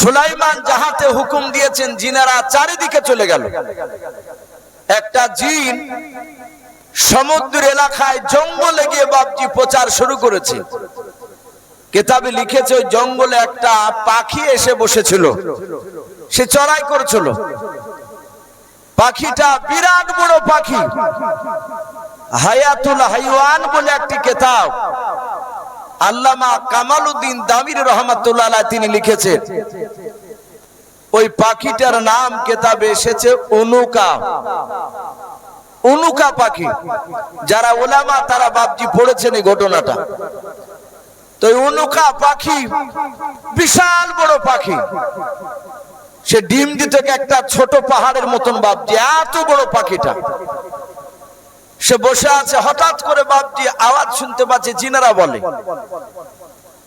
সুলাইমান যাহাতে হুকুম দিয়েছেন, জিনারা চারিদিকে চলে গেল। একটা জিন সমুদ্র এলাকায় জঙ্গলে গিয়ে বাপজি প্রচার শুরু করেছে। কেতাবে লিখেছে, ওই জঙ্গলে একটা পাখি এসে বসেছিল। সে চড়াই করেছিল। পাখিটা বিরাট বড় পাখি। হায়াতুল হাইওয়ান বলে একটি কেতাব। আল্লামা কামালউদ্দিন দামির রহমাতুল্লাহ তিনি লিখেছেন, ওই পাখিটার নাম কেতাবে এসেছে অনুকা অনুকা পাখি। যারা ওলামা তারা বাপজি পড়েছেন এই ঘটনাটা। তো অনুকা পাখি বিশাল বড় পাখি। সে ডিম দিত একটা ছোট পাহাড়ের মতন বাপজি, এত বড় পাখিটা। সে বসে আছে, হঠাৎ করে বাপজি আওয়াজ শুনতে পাচ্ছে, জিনারা বলে।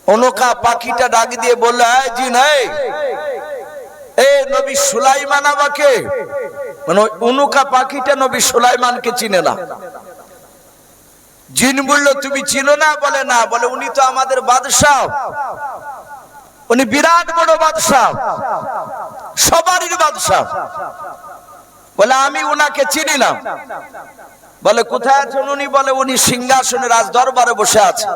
অনুকা পাখিটা ডাক দিয়ে বললে, "এই জিন, এই, এ নবী সুলাইমান আমাকে? মানে পাখিটা নবী সুলাইমানকে চিনে না। জিন তুমি চিনো না? বলে না। বলে, উনি তো আমাদের বাদশাহ। উনি বিরাট বড় বাদশাহ। সবারই বাদশাহ। বলে, আমি উনাকে চিনি না। বলে, কোথায় আছেন? উনি বলে, উনি সিংহাসনে রাজ দরবারে বসে আছে।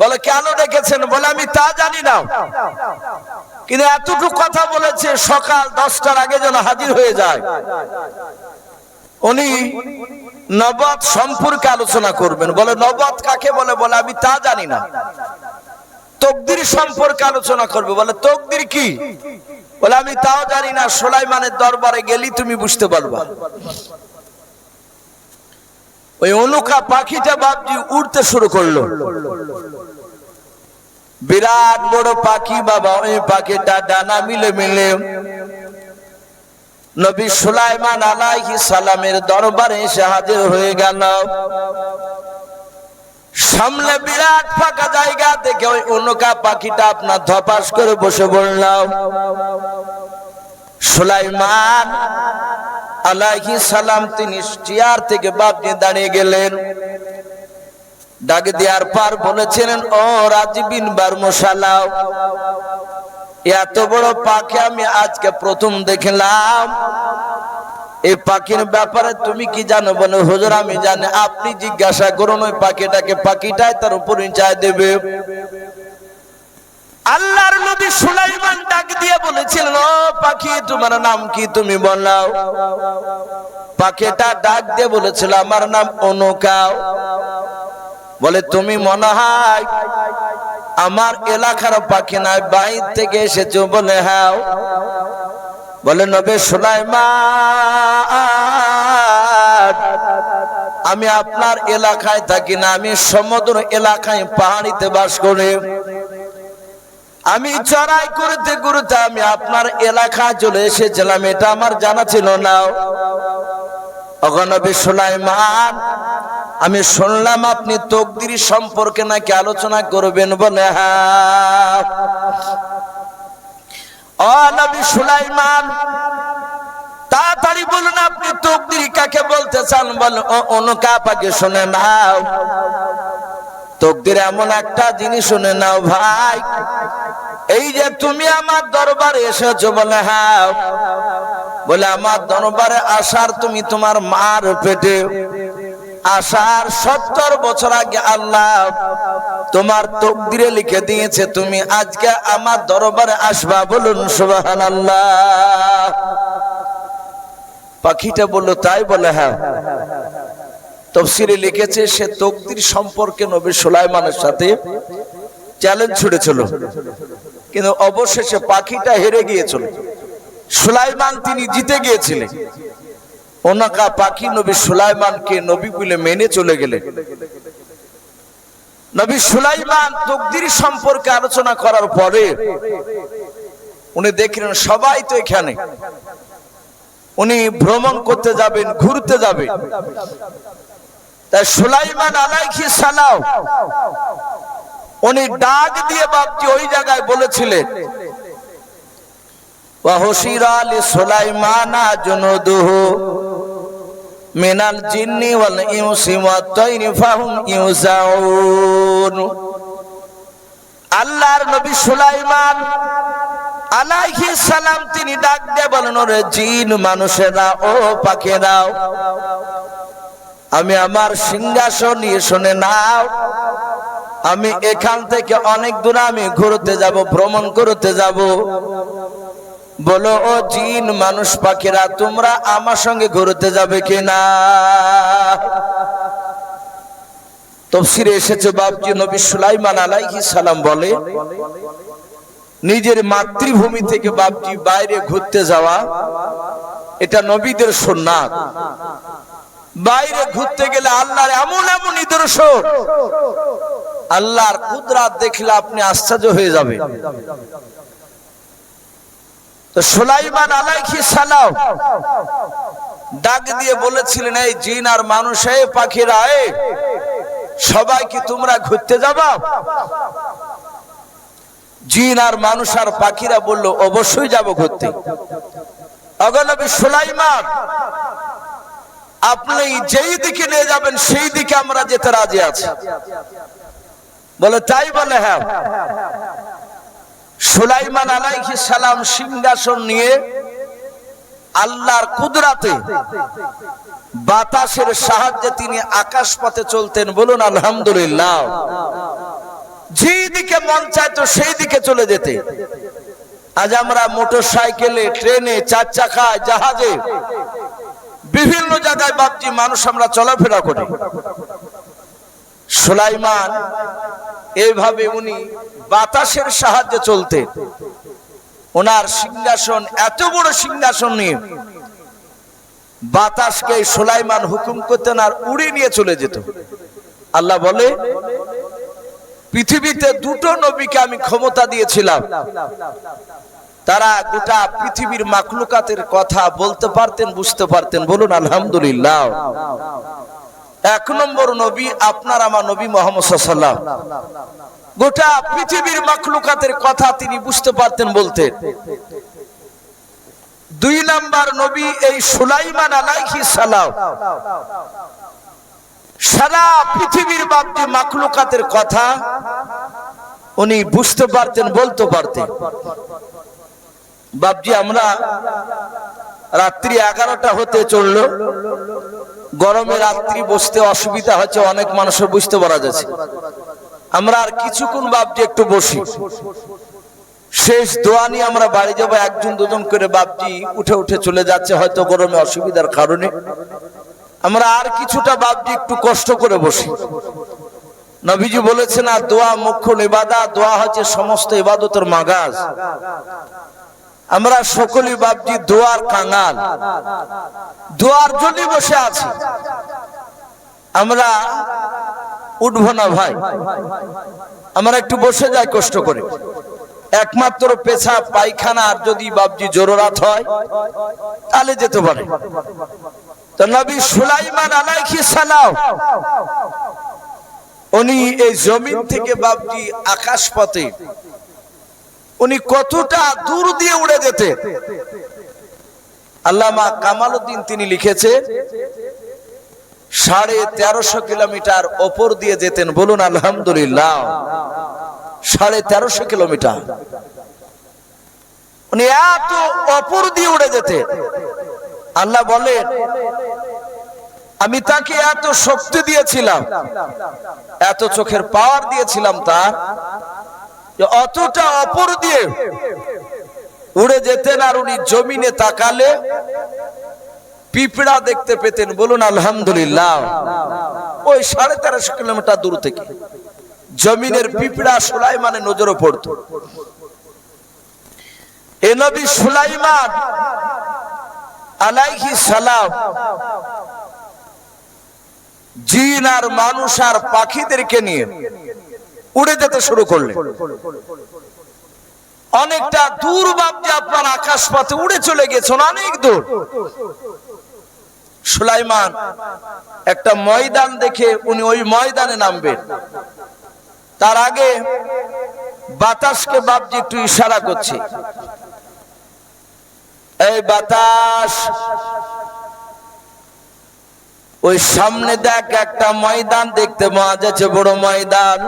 বলে, কেন ডেকেছেন? বলে, আমি তা জানি না। কিন্তু এতটুকু কথা বলেছে, সকাল দশটার আগে যেন হাজির হয়ে যায়। উনি নবাদ সম্পর্কে আলোচনা করবেন। বলে নবাদ কাকে বলে? বলে, আমি তা জানি না। তকদির সম্পর্কে আলোচনা করবে। বলে, তকদির কি? বলে, আমি তাও জানি না, সোলাইমানের দরবারে গেলি তুমি বুঝতে পারবা। ওই অনুকা পাখিটা বাপজি উড়তে শুরু করল। বিরাট বড় পাখি বাবা, ওই পাখিটা ডানা মিলে মিলে নবী সুলাইমান আলাইহি সালামের দরবারে এসে হাজির হয়ে গেল। সামনে বিরাট ফাঁকা জায়গা দেখে ওই অনুকা পাখিটা আপনার ধপাস করে বসে বললাম সুলাইমান আলাইহি সালাম তিনি চেয়ার থেকে বাপনি দাঁড়িয়ে গেলেন। ডাক দেওয়ার পার বলেছিলেন, ও রাজবিন বার মশালাও এত বড় পাখি আমি আজকে প্রথম দেখলাম। এই পাখির ব্যাপারে তুমি কি জানো? বলে, হুজুর, আমি জানি। আপনি জিজ্ঞাসা করুন, ওই পাখিটাকে, পাখিটাই তার পরিচয় দেবে। আল্লাহর নবী সুলাইমান ডাক দিয়ে বলেছিলেন ও পাখি, তোমার নাম কি তুমি বলাও? পাখিটা ডাক দিয়ে বলেছিল, আমার নাম অনুকাও বলে, তুমি মনে হয় আমার এলাকার পাখি নয় বাইর থেকে এসেছ বলে হ্যাঁ বলে, নবে সুলাইমান, আমি আপনার এলাকায় থাকি না, আমি সমুদ্র এলাকায় পাহাড়িতে বাস করি। আমি চড়াই করতে করতে আমি আপনার এলাকা চলে এসেছিলাম, এটা আমার জানা ছিল না। অগণবী সুলাইমান, আমি শুনলাম আপনি তকদির সম্পর্কে নাকি আলোচনা করবেন বলে হ্যাঁ। ও নবী সুলাইমান, তাড়াতাড়ি বলুন আপনি তকদির কাকে বলতে চান? বল অনুকা পাকে শুনে নাও। তকদির এমন একটা জিনিস শুনে নাও ভাই। এই যে তুমি আমার দরবারে এসেছ বলে হ্যাঁ। বলে, আমার দরবারে আসার তুমি তোমার মার পেটে। আসার সত্তর বছর আগে আল্লাহ তোমার তকদিরে লিখে দিয়েছে, তুমি আজকে আমার দরবারে আসবা বলুন সুবাহান আল্লাহ পাখিটা বলল, তাই বলে হ্যাঁ। তফসিরে লিখেছে, সে তকদির সম্পর্কে নবী সুলাইমানের সাথে চ্যালেঞ্জ ছুড়েছিল কিন্তু অবশেষে পাখিটা হেরে গিয়েছিল। সুলাইমান তিনি জিতে গিয়েছিলেন। ওনাকা পাখি নবী সুলাইমানকে নবী বলে মেনে চলে গেলেন। নবী সুলাইমান তকদির সম্পর্কে আলোচনা করার পরে উনি দেখলেন, সবাই তো এখানে। উনি ভ্রমণ করতে যাবেন, ঘুরতে যাবেন। তাই সুলাইমান আলাইহি সালাম উনি ডাক দিয়ে বাপজি ওই জায়গায় বলেছিলেন وحشر لسليمان جنوده من الجن والإنس والطير فهم يوزعون আল্লাহর নবী সুলাইমান আলাইহি সালাম তিনি ডাক দিয়ে বলেন ওরে জিন মানুষেরা ও পাখিরাও আমি আমার সিংহাসন নিয়ে শুনে নাও। আমি এখান থেকে অনেক দূরে আমি ঘুরতে যাব, ভ্রমণ করতে যাব। বলো, ও জিন মানুষ পাখিরা, তোমরা আমার সঙ্গে ঘুরতে যাবে কিনা? তফসিরে এসেছে বাবজি নবী সুলাইমান আলাইহি সালাম বলে, নিজের মাতৃভূমি থেকে বাবজি বাইরে ঘুরতে যাওয়া, এটা নবীদের সুন্নাত। বাইরে ঘুরতে গেলে আল্লাহর এমন এমন নিদর্শন। আল্লাহর কুদরাত দেখলে আপনি আশ্চর্য হয়ে যাবে তো সুলাইমান আলাইহি সালাম ডাক দিয়ে বলেছিলেন, এই জিন আর মানুষ পাখিরা এই সবাই কি তোমরা ঘুরতে যাবা? জিন আর মানুষ আর পাখিরা বলল, অবশ্যই যাব ঘুরতে। অগনবী সুলাইমান আপনি যেই দিকে নিয়ে যাবেন, সেই দিকে আমরা যেতে রাজি আছি। বলে, তাই বলে হ্যাঁ। সুলাইমান আলাইহি সালাম সিংহাসন নিয়ে আল্লাহর কুদরাতে বাতাসের সাহায্যে তিনি আকাশ পথে চলতেন। বলুন, আলহামদুলিল্লাহ। যেদিকে মন চাইতো সেই দিকে চলে যেতে। আজ আমরা মোটর সাইকেলে ট্রেনে, চার চাকায়, জাহাজে বিভিন্ন জায়গায় বাপজি মানুষ আমরা চলাফেরা করি। সুলাইমান, এইভাবে উনি বাতাসের সাহায্যে চলতে ওনার সিংহাসন, এত বড় সিংহাসন নিয়ে বাতাসকে সুলাইমান হুকুম করতেন আর উড়ে নিয়ে চলে যেত। আল্লাহ বলে, পৃথিবীতে দুটো নবীকে আমি ক্ষমতা দিয়েছিলাম। তারা গোটা পৃথিবীর মাকলুকাতের কথা বলতে পারতেন, বুঝতে পারতেন। বলুন, আলহামদুলিল্লাহ। এক নম্বর নবী আপনার আমার নবী মোহাম্মদ সাল্লাম গোটা পৃথিবীর মাকলুকাতের কথা তিনি বুঝতে পারতেন বলতেন দুই নাম্বার নবী এই সুলাইমান আলাইহি সালাম। সারা পৃথিবীর বাপজি মাকলুকাতের কথা উনি বুঝতে পারতেন, বলতে পারতেন। বাপজি, আমরা রাত্রি এগারোটা হতে চলল। গরমে রাত্রি বসতে অসুবিধা হচ্ছে, অনেক মানুষের বুঝতে পারা যাচ্ছে। আমরা আর কিছুক্ষণ বাপজি একটু বসি। শেষ দোয়া নিয়ে আমরা বাড়ি যাব, একজন দুজন করে বাপজি উঠে উঠে চলে যাচ্ছে, হয়তো গরমে অসুবিধার কারণে। আমরা আর কিছুটা বাপজি একটু কষ্ট করে বসি। নবীজি বলেছেন, আর দোয়া মুখ্য ইবাদা দোয়া হচ্ছে সমস্ত ইবাদতের মাগাজ। আমরা সকলই বাপজি দোয়ার কাঙাল। দোয়ার জন্য বসে আছি। আমরা উঠবো না ভাই। আমরা একটু বসে যাই কষ্ট করে। একমাত্র পেছা পায়খানা, আর যদি বাপজি জোরাত হয়, তাহলে যেতে পারে। তো নবী সুলাইমান আলাইহি সালাম, উনি এই জমিন থেকে বাপজি আকাশ পথে উনি কতটা দূর দিয়ে উড়ে যেতে। আল্লামা কামালউদ্দিন তিনি লিখেছে, সাড়ে তেরোশো কিলোমিটার ওপর দিয়ে যেতেন, বলুন আলহামদুলিল্লাহ। সাড়ে তেরোশো কিলোমিটার। উনি এত অপর দিয়ে উড়ে যেতে। আল্লাহ বলেন, আমি তাকে এত শক্তি দিয়েছিলাম, এত চোখের পাওয়ার দিয়েছিলাম তার অতটা অপর দিয়ে উড়ে যেতেন আর উনি জমিনে তাকালে পিঁপড়া দেখতে পেতেন। বলুন, আলহামদুলিল্লাহ। ওই সাড়ে তেরোশো কিলোমিটার দূর থেকে জমিনের পিঁপড়া সুলাইমানের নজরে পড়তো। এ নবী সুলাইমান আলাইহি সালাম জিন আর মানুষ আর পাখিদেরকে নিয়ে উড়ে যেতে শুরু করলেন অনেকটা দূর ভাবতে আপনার আকাশ পথে উড়ে চলে গেছেন, অনেক দূর। সুলাইমান, একটা ময়দান দেখে উনি ওই ময়দানে নামবেন। তার আগে বাতাসকে বাপজি একটু ইশারা করছে। এই বাতাস ওই সামনে দেখ একটা ময়দান দেখতে পাওয়া যাচ্ছে, বড় ময়দান।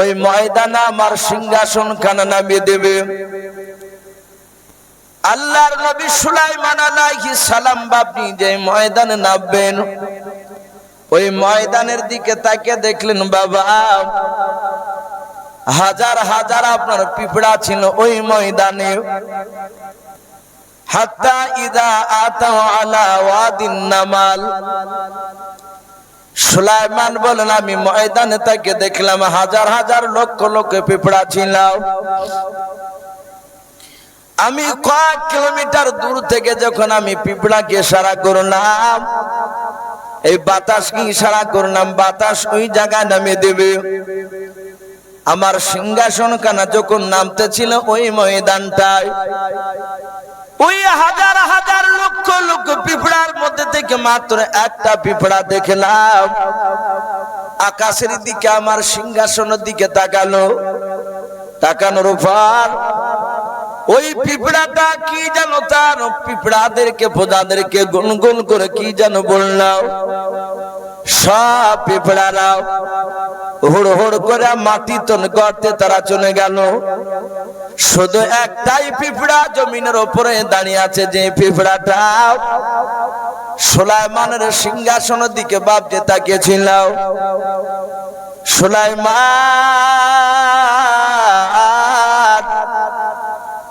ওই ময়দানে আমার সিংহাসন খানা নামিয়ে দেবে। আল্লাহর নবী সুলাইমান আলাইহিস সালাম বাপনি যে ময়দানে নামবেন, ওই ময়দানের দিকে তাকে দেখলেন, বাবা, হাজার হাজার আপনার পিঁপড়া ছিল ওই ময়দানে। হাত্তা ইদা আতাও আলা ওয়াদিন নামাল। সুলাইমান বলেন, আমি ময়দানে তাকে দেখলাম, হাজার হাজার লক্ষ লক্ষ পিঁপড়া ছিল আমি কয়েক কিলোমিটার দূর থেকে যখন আমি পিঁপড়াকে সারা করলাম, এই বাতাস কি ইশারা করলাম, বাতাস ওই জায়গায় নামে দেবে। আমার সিংহাসন কানা যখন নামতে ছিল ওই ময়দানটায়, ওই হাজার হাজার লক্ষ লক্ষ পিঁপড়ার মধ্যে থেকে মাত্র একটা পিঁপড়া দেখলাম। আকাশের দিকে, আমার সিংহাসনের দিকে তাকালো। তাকানোর পর ওই পিঁপড়াটা কি জানো তার পিঁপড়াদেরকে, প্রজাদেরকে গুনগুন করে কি জানো বললাম সব পিঁপড়ারাও হুড় হুড় করে মাটি তন গর্তে তারা চলে গেল। শুধু একটাই পিঁপড়া জমিনের ওপরে দাঁড়িয়ে আছে যে পিঁপড়াটা সোলাইমানের সিংহাসনের দিকে বাপতে তাকিয়েছিল। সোলাইমান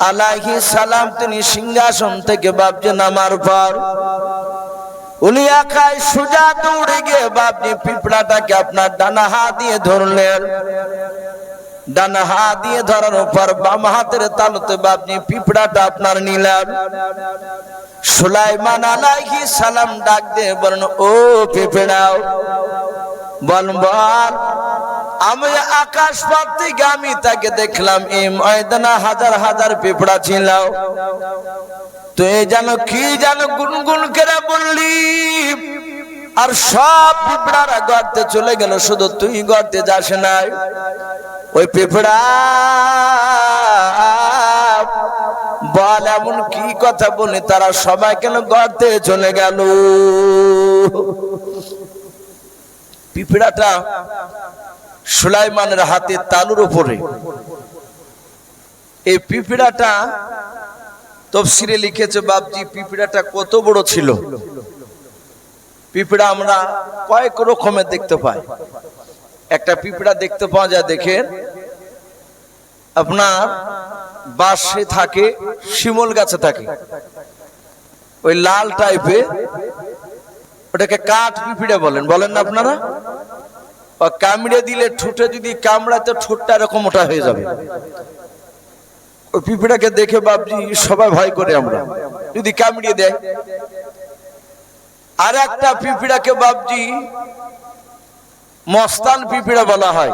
আলাইহি সালাম তিনি সিংহাসন থেকে বাপজে নামার পর একাই সোজা দৌড়ে গিয়ে বাপনি পিঁপড়াটাকে আপনার ডানা হাত দিয়ে ধরলেন। ডানা হাত দিয়ে ধরার উপর বাম হাতের তালুতে বাপনি পিঁপড়াটা আপনার নিলেন। সুলাইমান আলাইহি সালাম ডাক দিয়ে বলেন ও পিঁপড়াও, বল বল আমি আকাশ থেকে আমি তাকে দেখলাম এই ময়দানা হাজার হাজার পিঁপড়া ছিল। তুই যেন কি যেন গুনগুন করে বললি? আর সব পিঁপড়ারা গর্তে চলে গেল, শুধু তুই গর্তে যাস নাই। ওই পিঁপড়া বল, এমন কি কথা বলি? তারা সবাই কেন গর্তে চলে গেল? পিঁপড়াটা সুলাইমানের হাতে তালুর উপরে। এই পিঁপড়াটা তফসিরে লিখেছে, বাপজি, পিঁপড়াটা কত বড় ছিল? পিঁপড়া আমরা কয়েক রকমের দেখতে পাই। একটা পিঁপড়া দেখতে পাওয়া যায়, দেখেন, আপনার বাসে থাকে, শিমল গাছে থাকে। ওই লাল টাইপের ওটাকে কাঠ পিঁপড়ে বলেন। বলেন না আপনারা? বা কামড়ে দিলে ঠোঁটে যদি কামড়াতে ঠোঁটটা এরকম ওটা হয়ে যাবে। ওই পিঁপড়াকে দেখে বাপজি সবাই ভয় করে আমরা। যদি কামড়িয়ে দেয়। আর একটা পিঁপড়াকে বাপজি মস্তান পিঁপড়া বলা হয়।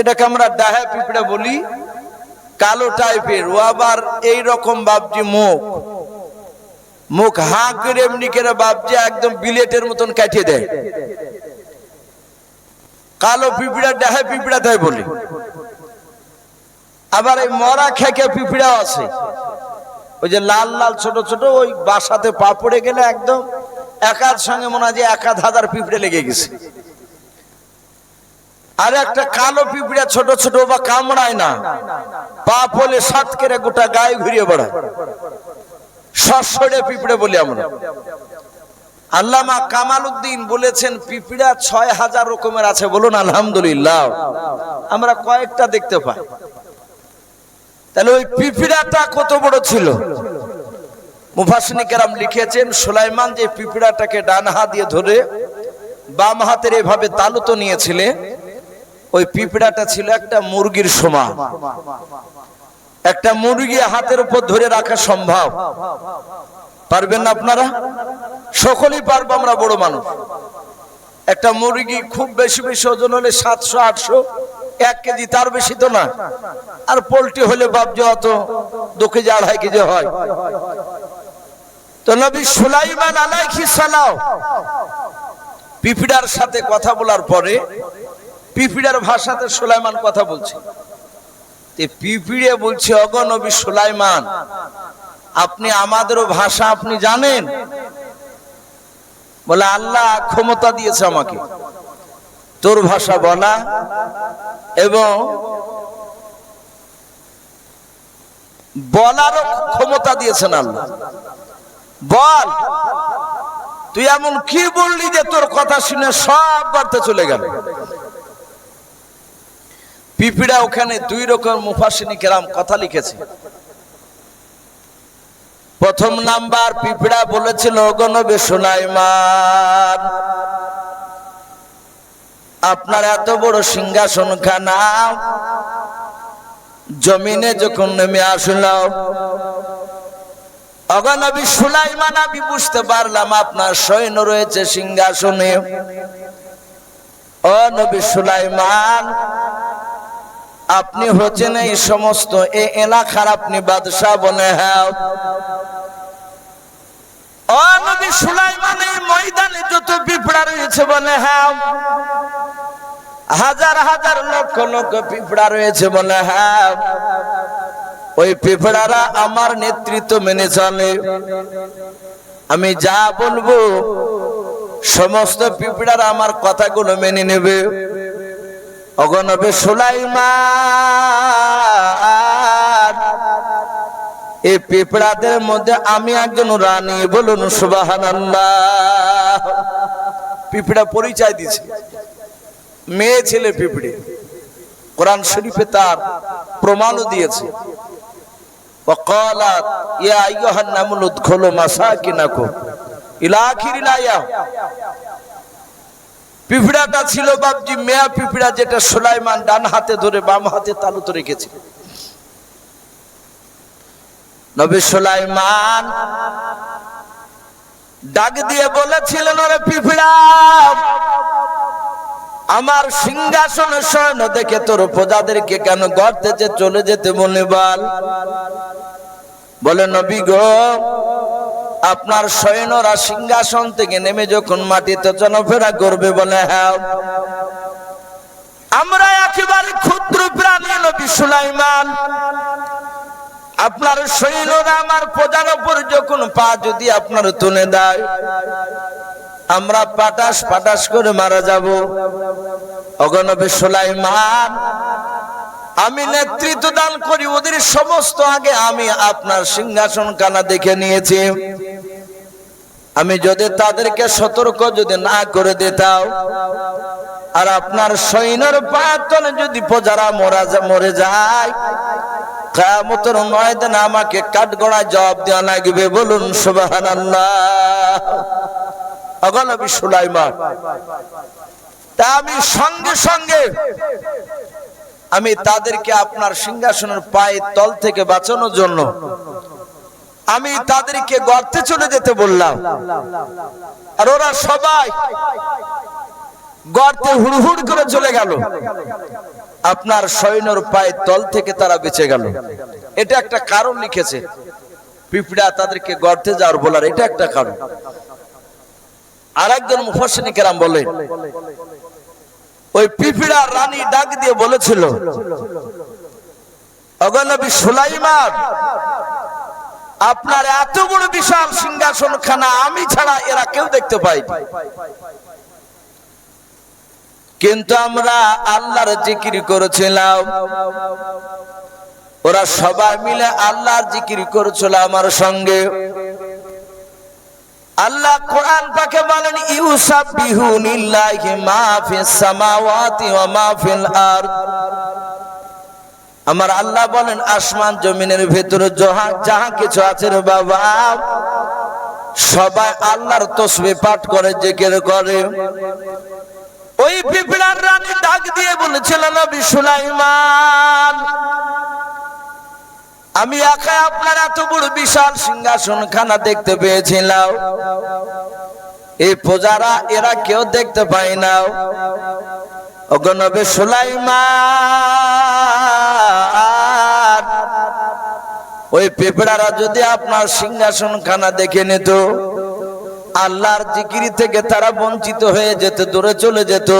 এটাকে আমরা ডাহা পিঁপড়া বলি, কালো টাইপের। ও আবার এই রকম বাপজি মুখ। মুখ হাঁ করে এমনি করে বাপজি একদম বিলেটের মতন কাটিয়ে দেয়। কালো পিঁপড়া ডাহা পিঁপড়া তাই বলি। আবার এই মরা খেকে পিঁপড়াও আছে। ওই যে লাল লাল, ছোট ছোট, ওই বাসাতে পা পড়ে গেলে একদম একার সঙ্গে মনে হয় যে এক আধ হাজার পিঁপড়ে লেগে গেছে। আর একটা কালো পিঁপড়া, ছোট ছোট বা কামড়ায় না। পা পলে সাত করে গোটা গায়ে ঘুরিয়ে বেড়ায়। সসরে পিঁপড়ে বলি আমরা। আল্লামা কামাল উদ্দিন বলেছেন, পিঁপড়া ছয় হাজার রকমের আছে। বলুন, আলহামদুলিল্লাহ। আমরা কয়েকটা দেখতে পাই। তাহলে ওই পিঁপড়াটা কত বড় ছিল? মুফাসিনী কেরাম লিখেছেন, সুলাইমান যে পিঁপড়াটাকে ডান হাত দিয়ে ধরে বাম হাতের এভাবে তালুতো নিয়েছিলেন ওই পিঁপড়াটা ছিল একটা মুরগির সমান। একটা মুরগি হাতের উপর ধরে রাখা সম্ভব। পারবেন না আপনারা? সকলেই পারব আমরা বড় মানুষ। একটা মুরগি খুব বেশি বেশি ওজন হলে সাতশো, আটশো, এক কেজি তার বেশি তো না। আর পোল্ট্রি হলে বাপ অত দু কেজি, আড়াই কেজি হয়। তো নবী সুলাইমান আলাইহি সালাম পিপিডার সাথে কথা বলার পরে পিপিডার ভাষাতে সুলাইমান কথা বলছে। পিপিড়ে বলছে, অগ নবী সুলাইমান আপনি আমাদেরও ভাষা আপনি জানেন। বলে, আল্লাহ ক্ষমতা দিয়েছে আমাকে। তোর ভাষা বলা এবং বলারও ক্ষমতা দিয়েছেন আল্লাহ। বল, তুই এমন কি বললি যে তোর কথা শুনে সব করতে চলে গেল? পিপিড়া ওখানে দুই রকম মুফাসিনী কেরাম কথা লিখেছে। প্রথম নাম্বার পিপিড়া বলেছিল গণবে সুলাইমান, আপনার এত বড় সিংহাসন খানা। জমিনে যখন নেমে আসল অগনবী সুলাইমান, আমি বুঝতে পারলাম আপনার সৈন্য রয়েছে সিংহাসনে। ও নবী সুলাইমান আপনি হচ্ছেন এই সমস্ত এ এলাকার আপনি বাদশাহ বলে হ্যাঁ। ময়দানে যত পিঁপড়া রয়েছে বলে হ্যাঁ। হাজার হাজার লক্ষ লক্ষ পিঁপড়া রয়েছে বলে হ্যাঁ। ওই পিঁপড়ারা আমার নেতৃত্ব মেনে চলে। আমি যা বলব, সমস্ত পিঁপড়ারা আমার কথাগুলো মেনে নেবে। অগনবে সুলাইমান এই পিঁপড়াদের মধ্যে আমি একজন রানী বলুন সুবাহান পিঁপড়া পরিচয় দিছে মেয়ে ছেলে পিঁপড়ে কোরআন শরীফে তার প্রমাণও দিয়েছে وقالت يا ايها النمل ادخلوا مساكنكم الى اخر الايه পিঁপড়াটা ছিল বাপজি, মেয়া পিঁপড়া যেটা সোলাইমান ডান হাতে ধরে বাম হাতে তালুতে রেখেছে নবী সুলাইমান ডাক দিয়ে বলেছিলেন, ওরে পিঁপড়া, আমার সিংহাসন শয়ন দেখে তোর প্রজাদেরকে কেন গড়তে যে চলে যেতে বলে বল? বলে, নবী গো আপনার সৈন্যরা সিংহাসন থেকে নেমে যখন মাটিতে চলাফেরা করবে বলে হ্যাঁ। আমরা একেবারে ক্ষুদ্র প্রাণী নবী সুলাইমান। আপনার সৈন্যরা আমার প্রজার উপর যখন পা যদি আপনার তুলে দেয়, আমরা পাটাস পাটাস করে মারা যাব। অগনবে সুলাইমান আমি নেতৃত্ব দান করি, ওদের সমস্ত আগে আমি আপনার সিংহাসন কানা দেখে নিয়েছি। আমি যদি তাদেরকে সতর্ক যদি না করে দিতাম, আর আপনার সৈন্যর পাতনে যদি প্রজারা মরা মরে যায় কামতর ময়দানে আমাকে কাঠগড়ায় জবাব দেওয়া লাগবে, বলুন সুবাহান আল্লাহ অগনবী সুলাইমান। তা আমি সঙ্গে সঙ্গে আমি তাদেরকে আপনার সিংহাসনের পায়ে তল থেকে বাঁচানোর জন্য আমি তাদেরকে গর্তে চলে যেতে বললাম। আর ওরা সবাই গর্তে হুড়হুড় করে চলে গেল। আপনার সৈন্যর পায়ে তল থেকে তারা বেঁচে গেল। এটা একটা কারণ লিখেছে। পিঁপড়া তাদেরকে গর্তে যাওয়ার বলার এটা একটা কারণ। আর একজন মুফাসিনী কেরাম বলেন ওই পিপিড়া রানী ডাক দিয়ে বলেছিল আপনার এত বড় বিশাল সিংহাসন খানা আমি ছাড়া এরা কেউ দেখতে পাই কিন্তু আমরা আল্লাহর জিকির করেছিলাম। ওরা সবাই মিলে আল্লাহর জিকির করেছিল আমার সঙ্গে। আল্লাহ কোরআন পাকে বলেন ইউসাবিহুনিল্লাহি মা ফিস সামাওয়াতি ওয়া মা ফিল আরদ। আমার আল্লাহ বলেন, আসমান জমিনের ভেতরে যাহা যাহা কিছু আছে রে বাবা, সবাই আল্লাহর তসবিহ পাঠ করে, জিকির করে। ওই পিপড়ার রানী ডাক দিয়ে বলেছিল, নবী সুলাইমান আমি একা আপনার এত বড় বিশাল সিংহাসন খানা দেখতে পেয়েছিলাম। এই প্রজারা, এরা কেউ দেখতে পাই না। অগনবে সুলাইমান, ওই পেপড়ারা যদি আপনার সিংহাসন খানা দেখে নিত, আল্লাহর জিকিরি থেকে তারা বঞ্চিত হয়ে যেত, দূরে চলে যেত।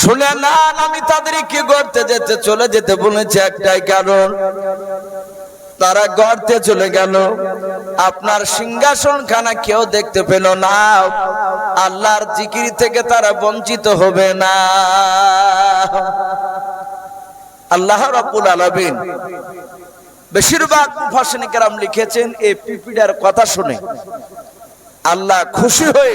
শুনে না আমি তাদেরকে করতে যেতে চলে যেতে বলেছি একটাই কারণ, তারা গর্তে চলে গেল। আপনার সিংহাসন খানা কেউ দেখতে পেল না, আল্লাহর জিকির থেকে তারা বঞ্চিত হবে না। আল্লাহ রাব্বুল আলামিন বেশিরভাগ মুফাসসিরিন কেরাম লিখেছেন, এই পিপিড়ার কথা শুনে। আল্লাহ খুশি হয়ে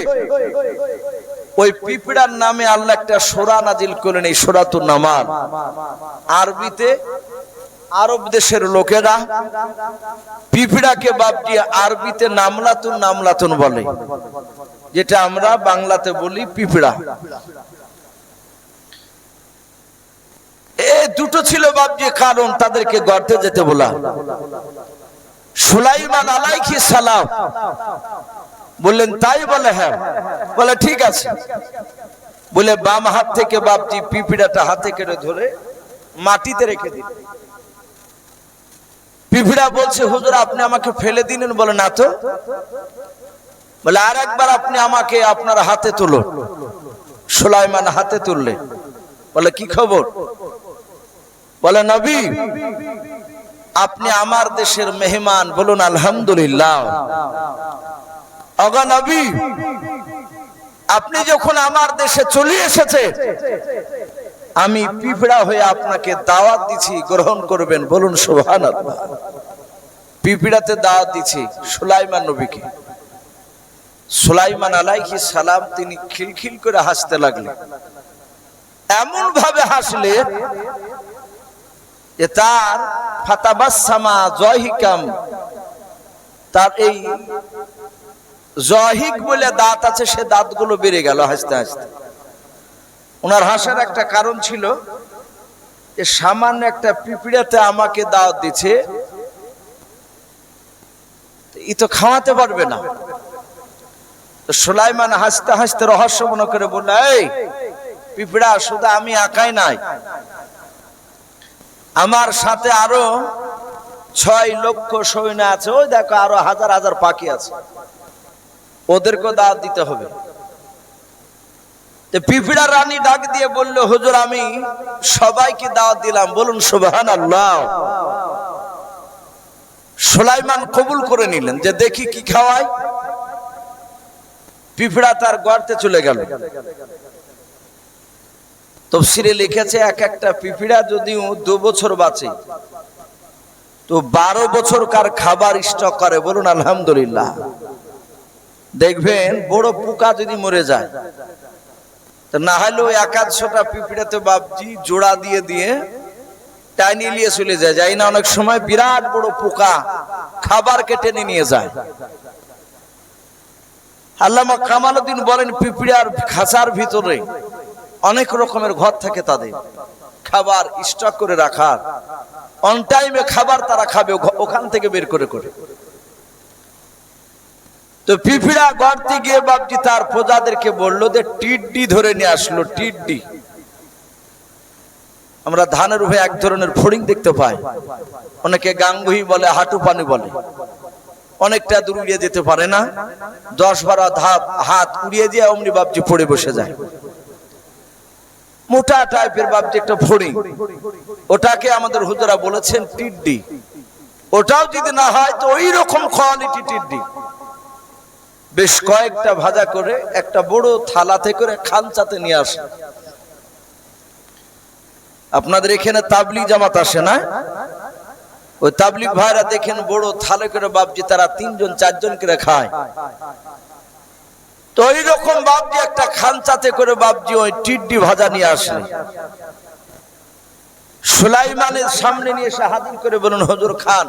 ওই পিপিড়ার নামে আল্লাহ একটা সোরা নাজিল করলেন, এই সোরাতুন নামার আরবিতে আরব দেশের লোকেরা পিপিড়াকে বাপ দিয়ে আরবিতে নামলাতুন নামলাতুন বলে, যেটা আমরা বাংলাতে বলি পিপিড়া। এ দুটো ছিল বাপজি, কারণ তাদেরকে গর্তে যেতে বলা। সুলাইমান আলাইকি সালাম বললেন, তাই বলে হ্যাঁ। বলে, ঠিক আছে। বলে, বাম হাত থেকে বাপজি পিপিড়াটা হাতে কেটে ধরে মাটিতে রেখে দিন পিপিড়া বলছে, হুজুর, আপনি আমাকে ফেলে দিলেন বলে, না তো। বলে আর একবার আপনি আমাকে আপনার হাতে তুলুন। সুলাইমান হাতে তুললে। বলে, কি খবর? বলে, নবী, আপনি আমার দেশের মেহমান, বলুন, আলহামদুলিল্লাহ। অগা নবী, আপনি যখন আমার দেশে চলে এসেছে, আমি পিঁপড়া হয়ে আপনাকে দাওয়াত দিছি, গ্রহণ করবেন, বলুন সোহান পিঁপড়াতে দাওয়াত দিছি সুলাইমান নবীকে। সুলাইমান আলাইহি সালাম তিনি খিলখিল করে হাসতে লাগলেন। এমন ভাবে হাসলেন যে তার ফাতাবাসামা জহিকাম তার এই জহিক বলে দাঁত আছে, সে দাঁতগুলো বেড়ে গেল হাসতে হাসতে। ওনার হাসার একটা কারণ ছিল যে সামান্য একটা পিঁপড়াতে আমাকে দাওয়াত দিচ্ছে, ই তো খাওয়াতে পারবে না। তো সুলাইমান হাসতে হাসতে রহস্য মনে করে বলল, এই পিঁপড়া, শুধু আমি একাই নাই। আমার সাথে আরও ছয় লক্ষ সৈন্য আছে, ওই দেখো আরও হাজার হাজার পাখি আছে। ওদেরকে দাওয়াত দিতে হবে। পিপিড়া রানী ডাক দিয়ে বলল, হুজুর, আমি সবাইকে দাওয়াত দিলাম। বলুন সুবহান আল্লাহ সুলাইমান কবুল করে নিলেন, যে দেখি কি খাওয়ায়। পিঁপড়া তার গর্তে চলে গেল। তফসিরে লিখেছে, এক একটা পিঁপড়া যদিও দু বছর বাঁচে, তো বারো বছর কার খাবার স্টক করে। বলুন, আলহামদুলিল্লাহ। দেখবেন বড় পোকা যদি মরে যায়। না হলেও এক আধশোটা পিঁপড়াতে বাপজি জোড়া দিয়ে দিয়ে টাইনি নিয়ে চলে যায়। যাই না অনেক সময় বিরাট বড় পোকা খাবারকে টেনে নিয়ে যায়। আল্লামা কামালউদ্দিন বলেন পিঁপড়ার খাঁচার ভিতরে অনেক রকমের ঘর থাকে তাদের। খাবার স্টক করে রাখার। অন টাইমে খাবার তারা খাবে ওখান থেকে বের করে করে। তো পিঁপড়া গড়তে গিয়ে বাপজি তার প্রজাদেরকে বলল যে টিড্ডি ধরে নিয়ে আসলো, টিড্ডি। আমরা ধানের উভয় এক ধরনের ফড়িং দেখতে পাই। অনেকে গাঙ্গুহি বলে হাঁটু পানি বলে। অনেকটা দূর উড়িয়ে যেতে পারে না। দশ বারো ধাপ হাত উড়িয়ে দিয়ে অমনি বাপজি পড়ে বসে যায়। মোটা টাইপের বাপজি একটা ফড়িং। ওটাকে আমাদের হুজরা বলেছেন টিড্ডি। ওটাও যদি না হয়, তো ওই রকম কোয়ালিটি টিড্ডি। বেশ কয়েকটা ভাজা করে একটা বড় থালাতে করে খানচাতে নিয়ে আসে। আপনাদের এখানে তাবলি জামাত আসে না? ওই তাবলিক ভাইরা দেখেন বড় থালে করে বাপজি, তারা তিনজন, চারজন করে খায়। তো ওই রকম বাপজি একটা খানচাতে করে বাপজি ওই টিড্ডি ভাজা নিয়ে আসে। সুলাইমানের সামনে নিয়ে এসে হাজির করে বলুন, হজুর খান,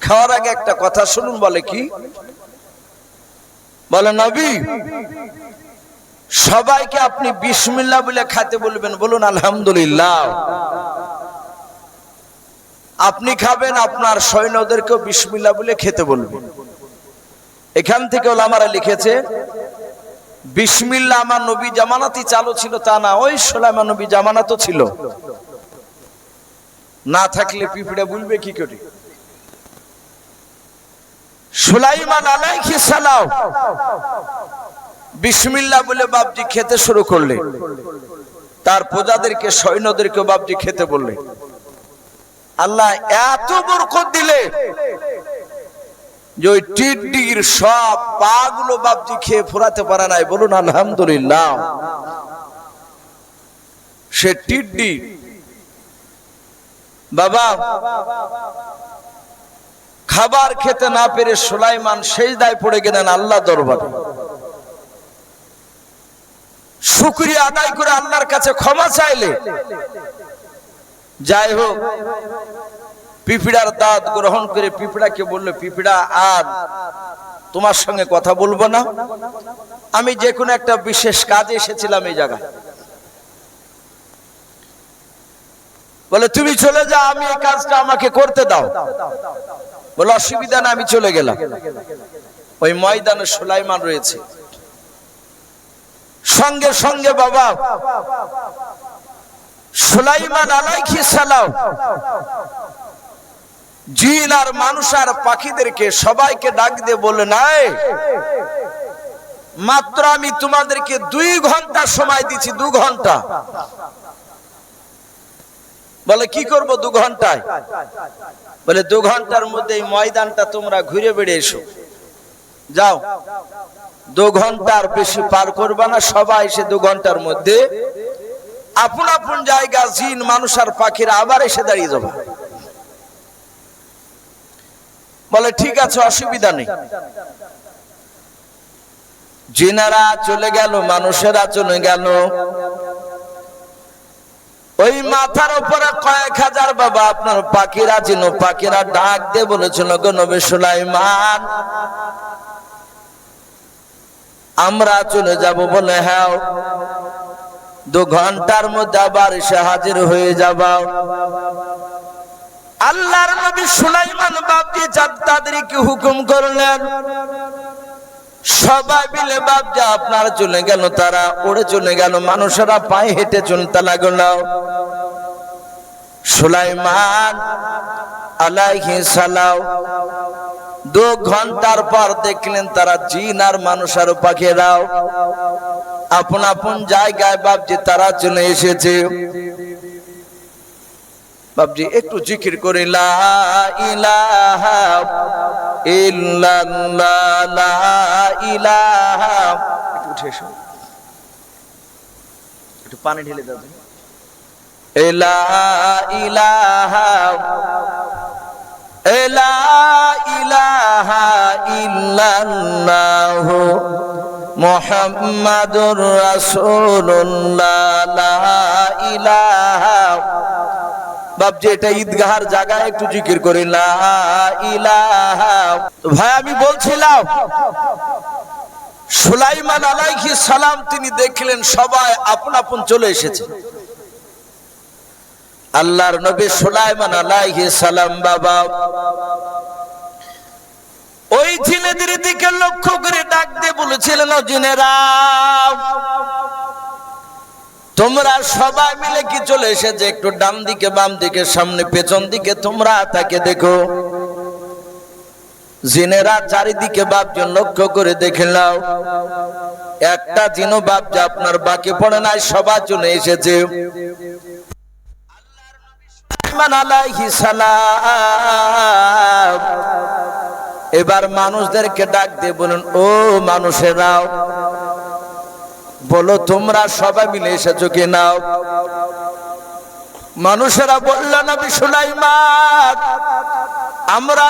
খাওয়ার আগে একটা কথা শুনুন বলে কি? বলে নবী, সবাইকে আপনি বিসমিল্লা বলে খাতে বলবেন, বলুন, আলহামদুলিল্লাহ। আপনি খাবেন, আপনার সৈন্যদেরকেও বিসমিল্লা বলে খেতে বলবেন। এখান থেকে ওলামারা লিখেছে বিসমিল্লা আমার নবী জামানাতি চালু ছিল তা না, ওই সোলামা নবী জামানাতও ছিল। না থাকলে পিঁপড়ে বলবে কি করে? সুলাইমান আলাইহি সালাম বিসমিল্লা বলে বাপজি খেতে শুরু করলে। তার প্রজাদেরকে সৈন্যদেরকে বাপজি খেতে বললে। আল্লাহ এত বরকত দিলে যে ওই টিড্ডির সব পা গুলো বাপজি খেয়ে ফোরাতে পারে নাই। বলুন, আলহামদুলিল্লাহ। সে টিড্ডি। বাবা খাবার খেতে না পেরে সুলাইমান সেই দায় পড়ে গেলেন আল্লাহ দরবারে। শুক্রিয়া আদায় করে আল্লাহর কাছে ক্ষমা চাইলে। যাই হোক, পিপিড়ার দাঁত গ্রহণ করে পিপিড়াকে বলল, পিপিড়া, আর তোমার সঙ্গে কথা বলব না। আমি যে কোনো একটা বিশেষ কাজে এসেছিলাম এই জায়গায়। বলে, তুমি চলে যাও, আমি এই কাজটা আমাকে করতে দাও। বলে, অসুবিধা না, আমি চলে গেলাম। ওই ময়দানে সুলাইমান রয়েছে। সঙ্গে সঙ্গে বাবা, সুলাইমান আলাইহি সালাম, জিন আর মানুষ আর পাখিদেরকে সবাইকে ডাক দিয়ে বলে, নাই, মাত্র আমি তোমাদেরকে দুই ঘণ্টা সময় দিচ্ছি দু ঘণ্টা। বলে, কি করব দু ঘন্টায়? বলে দু ঘণ্টার মধ্যে এই ময়দানটা তোমরা ঘুরে বেড়ে এসো। যাও। দু ঘণ্টার বেশি পার করবা না, সবাই এসে দু ঘণ্টার মধ্যে আপন আপন জায়গা, জিন, মানুষ আর পাখিরা আবার এসে দাঁড়িয়ে যাবে। বলে, ঠিক আছে, অসুবিধা নেই। জিনারা চলে গেল, মানুষেরা চলে গেল। ওই মাথার উপরে কয়েক হাজার বাবা আপনার পাখিরা ছিল পাখিরা ডাক দিয়ে বলেছিল, গো নবী সুলাইমান, আমরা চলে যাব বলে হ্যাঁ দু ঘণ্টার মধ্যে আবার এসে হাজির হয়ে যাব। আল্লাহর নবী সুলাইমান বাপজি তাদেরকে হুকুম করলেন সবাই মিলে বাপজা আপনার চলে গেল, তারা উড়ে চলে গেল, মানুষেরা পায়ে হেঁটে চলতে লাগল সুলাইমান আলাইহি সালাম দু ঘণ্টার পর দেখলেন তারা জিন আর মানুষ আর পাখিরাও আপন আপন জায়গায় বাপজি, তারা চলে এসেছে। বাপজি, একটু জিকির করে, লা ইলাহা একটু পানি ঢেলে দাও তুমি। লা ইলাহা লা ইলাহা মুহাম্মাদুর রাসূলুল্লাহ লা ইলাহা বাপজি এটা ঈদগাহার জায়গায় একটু জিকির করি ভাই, আমি বলছিলাম, সুলাইমান আলাইহিস সালাম তিনি দেখলেন সবাই আপন আপন চলে এসেছে। আল্লাহর নবী সুলাইমান আলাইহিস সালাম বাবা, ওই জিনেদের দিকে লক্ষ্য করে ডাক দিয়ে বলেছিলেন জিনেরা তোমরা সবাই মিলে কি চলে এসেছে? একটু ডান দিকে, বাম দিকে, সামনে, পেছন দিকে, তোমরা তাকে দেখো। জিনেরা চারিদিকে বাপজন লক্ষ্য করে দেখে নাও। একটা জিনো বাপ যা আপনার বাকি পড়ে নাই, সবার জন্য এসেছে। এবার মানুষদেরকে ডাক দিয়ে বলুন, ও মানুষেরাও বলো তোমরা সবাই মিলে এসেছ কি নাও? মানুষেরা বলল না সুলাইমান আমরা